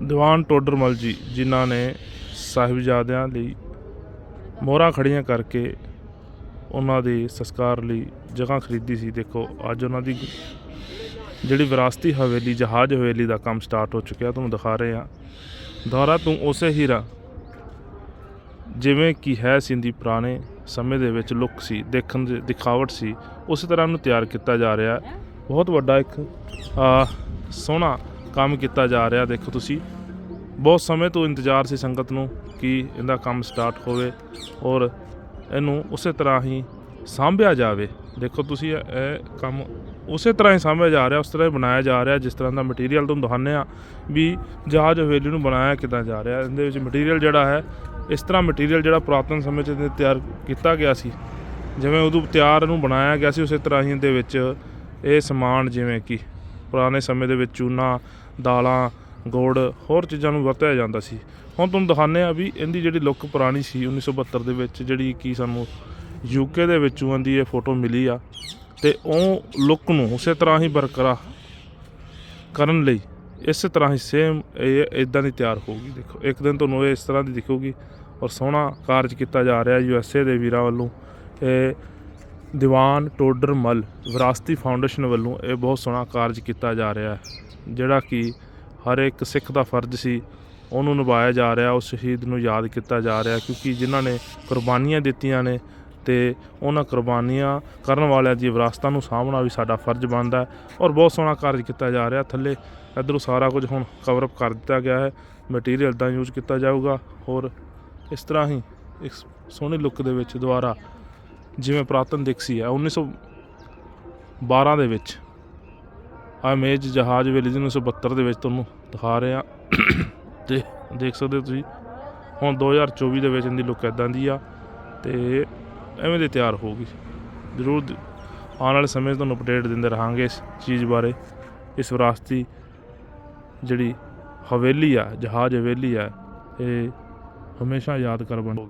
ਦੀਵਾਨ ਟੋਡਰਮਲ ਜੀ, ਜਿਨ੍ਹਾਂ ਨੇ ਸਾਹਿਬਜ਼ਾਦਿਆਂ ਲਈ ਮੋਹਰਾਂ ਖੜੀਆਂ ਕਰਕੇ ਉਹਨਾਂ ਦੇ ਸੰਸਕਾਰ ਲਈ ਜਗ੍ਹਾ ਖਰੀਦੀ ਸੀ। ਦੇਖੋ, ਅੱਜ ਉਹਨਾਂ ਦੀ ਜਿਹੜੀ ਵਿਰਾਸਤੀ ਹਵੇਲੀ, ਜਹਾਜ਼ ਹਵੇਲੀ ਦਾ ਕੰਮ ਸਟਾਰਟ ਹੋ ਚੁੱਕਿਆ, ਤੁਹਾਨੂੰ ਦਿਖਾ ਰਹੇ ਹਾਂ। ਦੁਆਰਾ ਤੂੰ ਉਸੇ ਹੀਰਾ, ਜਿਵੇਂ ਕਿ ਹੈ ਸਿੰਦੀ ਪੁਰਾਣੇ ਸਮੇਂ ਦੇ ਵਿੱਚ ਲੁੱਕ ਸੀ, ਦੇਖਣ ਦੇ ਦਿਖਾਵਟ ਸੀ, ਉਸੇ ਤਰ੍ਹਾਂ ਨੂੰ ਤਿਆਰ ਕੀਤਾ ਜਾ ਰਿਹਾ। ਬਹੁਤ ਵੱਡਾ ਇੱਕ ਸੋਹਣਾ ਕੰਮ ਕੀਤਾ ਜਾ ਰਿਹਾ, ਦੇਖੋ ਤੁਸੀਂ। ਬਹੁਤ ਸਮੇਂ ਤੋਂ ਇੰਤਜ਼ਾਰ ਸੀ ਸੰਗਤ ਨੂੰ ਕਿ ਇਹਦਾ ਕੰਮ ਸਟਾਰਟ ਹੋਵੇ ਔਰ ਇਹਨੂੰ ਉਸੇ ਤਰ੍ਹਾਂ ਹੀ ਸਾਂਭਿਆ ਜਾਵੇ। ਦੇਖੋ ਤੁਸੀਂ, ਇਹ ਕੰਮ ਉਸੇ ਤਰ੍ਹਾਂ ਹੀ ਸਾਂਭਿਆ ਜਾ ਰਿਹਾ, ਉਸ ਤਰ੍ਹਾਂ ਹੀ ਬਣਾਇਆ ਜਾ ਰਿਹਾ, ਜਿਸ ਤਰ੍ਹਾਂ ਦਾ ਮਟੀਰੀਅਲ ਤੁਹਾਨੂੰ ਦਿਖਾਉਂਦੇ ਆ ਵੀ ਜਹਾਜ਼ ਹਵੇਲੀ ਨੂੰ ਬਣਾਇਆ ਕਿੱਦਾਂ ਜਾ ਰਿਹਾ। ਇਹਦੇ ਵਿੱਚ ਮਟੀਰੀਅਲ ਜਿਹੜਾ ਹੈ, ਇਸ ਤਰ੍ਹਾਂ ਮਟੀਰੀਅਲ ਜਿਹੜਾ ਪੁਰਾਤਨ ਸਮੇਂ 'ਚ ਤਿਆਰ ਕੀਤਾ ਗਿਆ ਸੀ। ਜਿਵੇਂ ਉਦੋਂ ਤਿਆਰ ਨੂੰ ਬਣਾਇਆ ਗਿਆ ਸੀ, ਉਸੇ ਤਰ੍ਹਾਂ ਹੀ ਇਹਦੇ ਵਿੱਚ ਇਹ ਸਮਾਨ ਜਿਵੇਂ ਕਿ ਪੁਰਾਣੇ ਸਮੇਂ ਦੇ ਵਿੱਚ ਚੂਨਾ, ਦਾਲਾਂ, ਗੁੜ, ਹੋਰ ਚੀਜ਼ਾਂ ਨੂੰ ਵਰਤਿਆ ਜਾਂਦਾ ਸੀ। ਹੁਣ ਤੁਹਾਨੂੰ ਦਿਖਾਉਂਦੇ ਆ ਵੀ ਇਹਦੀ ਜਿਹੜੀ ਲੁੱਕ ਪੁਰਾਣੀ ਸੀ 1972 ਦੇ ਵਿੱਚ ਜਿਹੜੀ ਕਿ ਸਾਨੂੰ ਯੂਕੇ ਦੇ ਵਿੱਚੋਂ ਇਹਦੀ ਇਹ ਫੋਟੋ ਮਿਲੀ ਆ, ਤੇ ਉਹ ਲੁੱਕ ਨੂੰ ਉਸੇ ਤਰ੍ਹਾਂ ਹੀ ਬਰਕਰਾਰ ਕਰਨ ਲਈ ਇਸੇ ਤਰ੍ਹਾਂ ਹੀ ਸੇਮ ਇਹ ਇਦਾਂ ਦੀ ਤਿਆਰ ਹੋਊਗੀ ਦੇਖੋ, ਇੱਕ ਦਿਨ ਤੁਹਾਨੂੰ ਇਹ ਇਸ ਤਰ੍ਹਾਂ ਦੀ ਦਿਖੂਗੀ ਔਰ ਸੋਹਣਾ ਕਾਰਜ ਕੀਤਾ ਜਾ ਰਿਹਾ ਯੂ ਐਸ ਏ ਦੇ ਵੀਰਾਂ ਵੱਲੋਂ। ਇਹ ਦੀਵਾਨ ਟੋਡਰ ਮਲ ਵਿਰਾਸਤੀ ਫਾਊਂਡੇਸ਼ਨ ਵੱਲੋਂ ਇਹ ਬਹੁਤ ਸੋਹਣਾ ਕਾਰਜ ਕੀਤਾ ਜਾ ਰਿਹਾ ਹੈ, ਜਿਹੜਾ ਕਿ ਹਰ ਇੱਕ ਸਿੱਖ ਦਾ ਫਰਜ਼ ਸੀ, ਉਹਨੂੰ ਨਿਭਾਇਆ ਜਾ ਰਿਹਾ, ਉਸ ਸ਼ਹੀਦ ਨੂੰ ਯਾਦ ਕੀਤਾ ਜਾ ਰਿਹਾ, ਕਿਉਂਕਿ ਜਿਨ੍ਹਾਂ ਨੇ ਕੁਰਬਾਨੀਆਂ ਦਿੱਤੀਆਂ ਨੇ ਤੇ ਉਹਨਾਂ ਕੁਰਬਾਨੀਆਂ ਕਰਨ ਵਾਲਿਆਂ ਦੀ ਵਿਰਾਸਤਾਂ ਨੂੰ ਸਾਹਮਣਾ ਵੀ ਸਾਡਾ ਫਰਜ਼ ਬਣਦਾ ਔਰ ਬਹੁਤ ਸੋਹਣਾ ਕਾਰਜ ਕੀਤਾ ਜਾ ਰਿਹਾ। ਥੱਲੇ ਇੱਧਰੋਂ ਸਾਰਾ ਕੁਝ ਹੁਣ ਕਵਰ ਅਪ ਕਰ ਦਿੱਤਾ ਗਿਆ ਹੈ ਮਟੀਰੀਅਲ ਦਾ ਯੂਜ਼ ਕੀਤਾ ਜਾਊਗਾ, ਹੋਰ ਇਸ ਤਰ੍ਹਾਂ ਹੀ ਇੱਕ ਸੋਹਣੀ ਲੁੱਕ ਦੇ ਵਿੱਚ ਦੁਬਾਰਾ ਜਿਵੇਂ ਪੁਰਾਤਨ ਦਿਖਸੀ ਹੈ 1912 ਦੇ ਵਿੱਚ। ਆ ਮੇਜ ਜਹਾਜ਼ ਵੇਲੇ ਦੀ 1972 ਦੇ ਵਿੱਚ ਤੁਹਾਨੂੰ ਦਿਖਾ ਰਹੇ। ਆ ਤੇ ਦੇਖ ਸਕਦੇ ਹੋ ਤੁਸੀਂ, ਹੁਣ 2024 ਦੇ ਵਿੱਚ ਇਹਦੀ ਲੁੱਕ ਇਦਾਂ ਦੀ ਆ, ਤੇ ਐਵੇਂ ਦੀ ਤਿਆਰ ਹੋਊਗੀ ਜ਼ਰੂਰ ਆਉਣ ਵਾਲੇ ਸਮੇਂ 'ਚ ਤੁਹਾਨੂੰ ਅਪਡੇਟ ਦਿੰਦੇ ਰਹਾਂਗੇ ਇਸ ਚੀਜ਼ ਬਾਰੇ। ਇਸ ਵਿਰਾਸਤੀ ਜਿਹੜੀ ਹਵੇਲੀ ਆ, ਜਹਾਜ਼ ਹਵੇਲੀ ਆ, ਇਹ ਹਮੇਸ਼ਾ ਯਾਦਗਾਰ ਬਣੂਗੀ